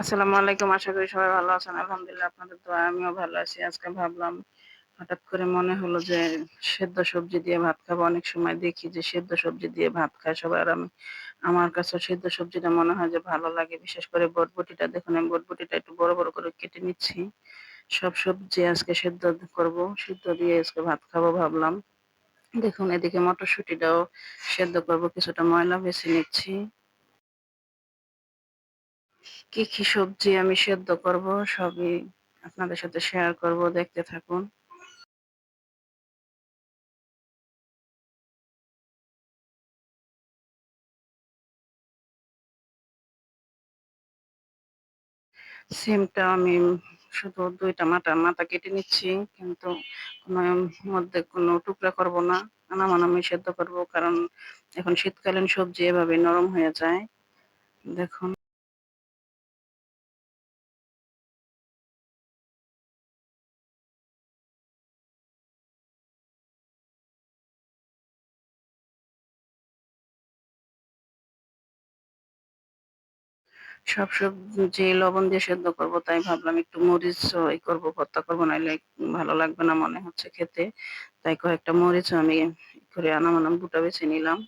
আসসালামু আলাইকুম। আশা করি সবাই ভালো আছেন। আলহামদুলিল্লাহ আপনাদের দোয়ায় আমিও ভালো আছি। আজকে ভাবলাম হঠাৎ করে মনে হলো যে সেদ্ধ সবজি দিয়ে ভাত খাব। অনেক সময় দেখি যে সেদ্ধ সবজি দিয়ে ভাত খায় সবাই। আর আমি আমার কাছেও সেদ্ধ সবজিটা মনে হয় যে ভালো লাগে। বিশেষ করে বটবটিটা দেখুন আমি বটবটিটা একটু বড়, বড় করে কেটে নিচ্ছি। সব সবজি আজকে সেদ্ধ করব। সেদ্ধ দিয়ে আজকে ভাত খাব ভাবলাম। দেখুন এদিকে মটরশুঁটিটাও সেদ্ধ করব। কিছুটা ময়লা বেছে নিচ্ছি। কি, কি সবজি আমি সেদ্ধ করব সবই আপনাদের সাথে শেয়ার করব। দেখতে থাকুন। সিমটা আমি শুধু ২ টা মাথা মাথা কেটে নিচ্ছি। কিন্তু কোনো মধ্যে কোনো টুকরা করব না। আনামানামি সেদ্ধ করব। কারণ এখন শীতকালীন সবজি এভাবে নরম হয়ে যায়। দেখুন। সব সবজি লবণ দিয়ে সেদ্ধ করব। তাই ভাবলাম একটু মরিচও ই করব ভর্তা করব নাইলে ভালো লাগবে না মনে হচ্ছে খেতে। তাই কয়েকটা মরিচও আমি করে আনামানা বুটা বেছে নিলাম।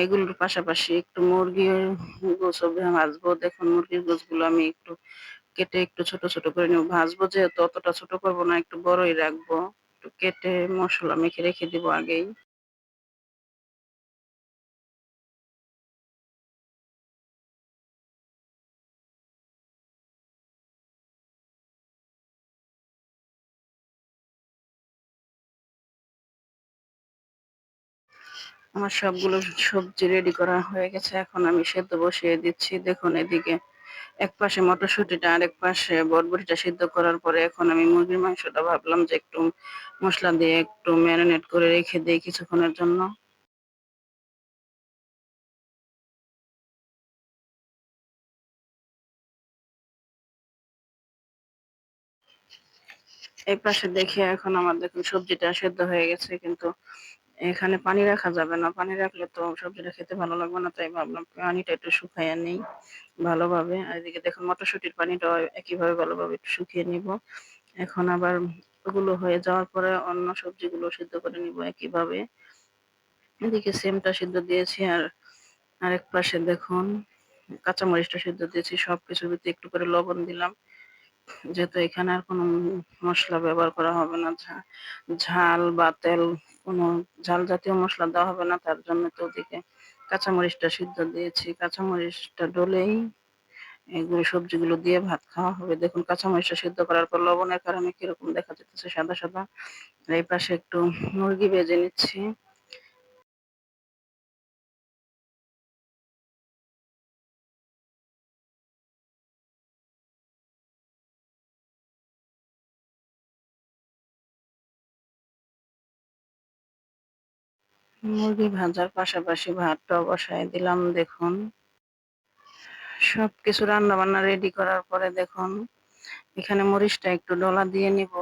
এগুলোর পাশাপাশি একটু মুরগির গোছও ভাজবো। দেখুন মুরগির গোছগুলো আমি একটু কেটে একটু ছোট, ছোট করে নেব। ভাজবো যেহেতু অতটা ছোট করব না, একটু বড়ই রাখব। একটু কেটে মসলা মেখে রেখে দিব আগেই। আমার সবগুলো সবজি রেডি করা হয়ে গেছে। এখন আমি সেদ্ধ বসিয়ে দিচ্ছি। দেখুন এদিকে একপাশে মটরশুঁটিটা, আরেক পাশে বটবটিটা সিদ্ধ করার পরে এখন আমি মুরগির মাংসটা ভাবলাম যে একটু মসলা দিয়ে একটু ম্যারিনেট করে রেখে দেই কিছুক্ষণের জন্য। এই পাশে দেখি এখন আমার দেখুন সবজিটা সেদ্ধ হয়ে গেছে, কিন্তু এখানে পানি রাখা যাবে না। পানি রাখলে তো সবজিটা খেতে ভালো লাগবে না। তাই ভাবলাম পানিটা একটু শুকাইয়া নেই ভালোভাবে। আর এদিকে দেখুন, মটরশুঁটির পানিটাও একইভাবে ভালোভাবে একটু শুকিয়ে নিব। এখন আবার ওগুলো হয়ে যাওয়ার পরে অন্য সবজিগুলো সিদ্ধ করে নিব একইভাবে। এদিকে সিমটা সিদ্ধ দিয়েছি আর আরেক পাশে দেখুন, কাঁচামরিচটা সিদ্ধ দিয়েছি। সবকিছুর ভিতরে একটু করে লবণ দিলাম। যেহেতু এখানে আর কোনো মশলা ব্যবহার করা হবে না। ঝাল বা তেল কোনো ঝাল জাতীয় মশলা দেওয়া হবে না। তার জন্য তো ওদিকে কাঁচামরিচটা সিদ্ধ দিয়েছি। কাঁচামরিচটা ডলেই এগুলো সবজিগুলো দিয়ে ভাত খাওয়া হবে। দেখুন কাঁচামরিচটা সিদ্ধ করার পর লবণের কারণে কীরকম দেখা যাইতেছে সাদা, সাদা। এই পাশে একটু মুরগি ভেজে নিচ্ছি। মুরগি ভাজার পাশাপাশি ভাতটাও বসায় দিলাম, দেখুন। সবকিছু রান্না-বান্না রেডি করার পরে দেখুন, এখানে মরিচটা একটু ডলা দিয়ে নিব।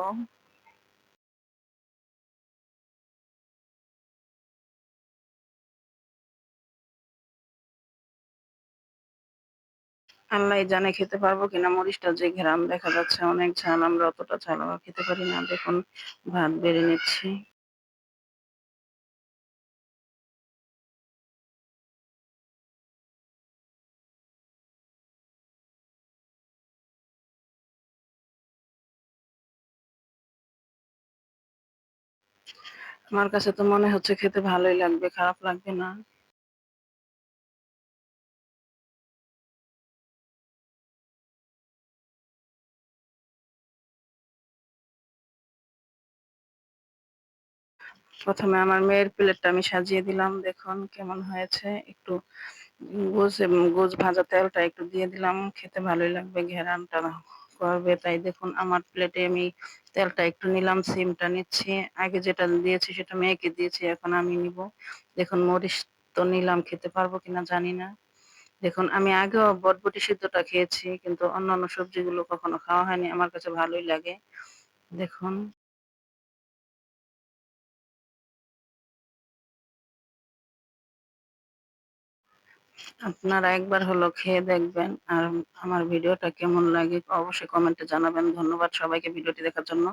আল্লাহই জানে খেতে পারব কিনা, মরিচটা যে ঘেরাম দেখা যাচ্ছে, অনেক ঝাল। আমরা অতটা ঝাল খেতে পারি না। দেখুন, ভাত বেড়ে নিচ্ছি। আমার কাছে তো মনে হচ্ছে খেতে ভালোই লাগবে, খারাপ লাগবে না। প্রথমে আমার মেয়ের প্লেটটা আমি সাজিয়ে দিলাম। দেখুন কেমন হয়েছে। একটু গোজ গোছ ভাজা তেলটা একটু দিয়ে দিলাম। খেতে ভালোই লাগবে ঘেরানটা করবে। তাই দেখুন আমার প্লেটে আমি তেলটা একটু নিলাম, সিমটা নিচ্ছি। আগে যেটা দিয়েছি সেটা মেয়েকে দিয়েছি, এখন আমি নিব। দেখুন মরিচ তো নিলাম, খেতে পারব কিনা জানি না। দেখুন আমি আগেও বটবটি সিদ্ধটা খেয়েছি কিন্তু অন্যান্য সবজিগুলো কখনো খাওয়া হয়নি। আমার কাছে ভালোই লাগে। দেখুন আপনারা একবার হলো খেয়ে দেখবেন। আর আমার ভিডিওটা কেমন লাগে অবশ্যই কমেন্টে জানাবেন। ধন্যবাদ সবাইকে ভিডিওটি দেখার জন্য।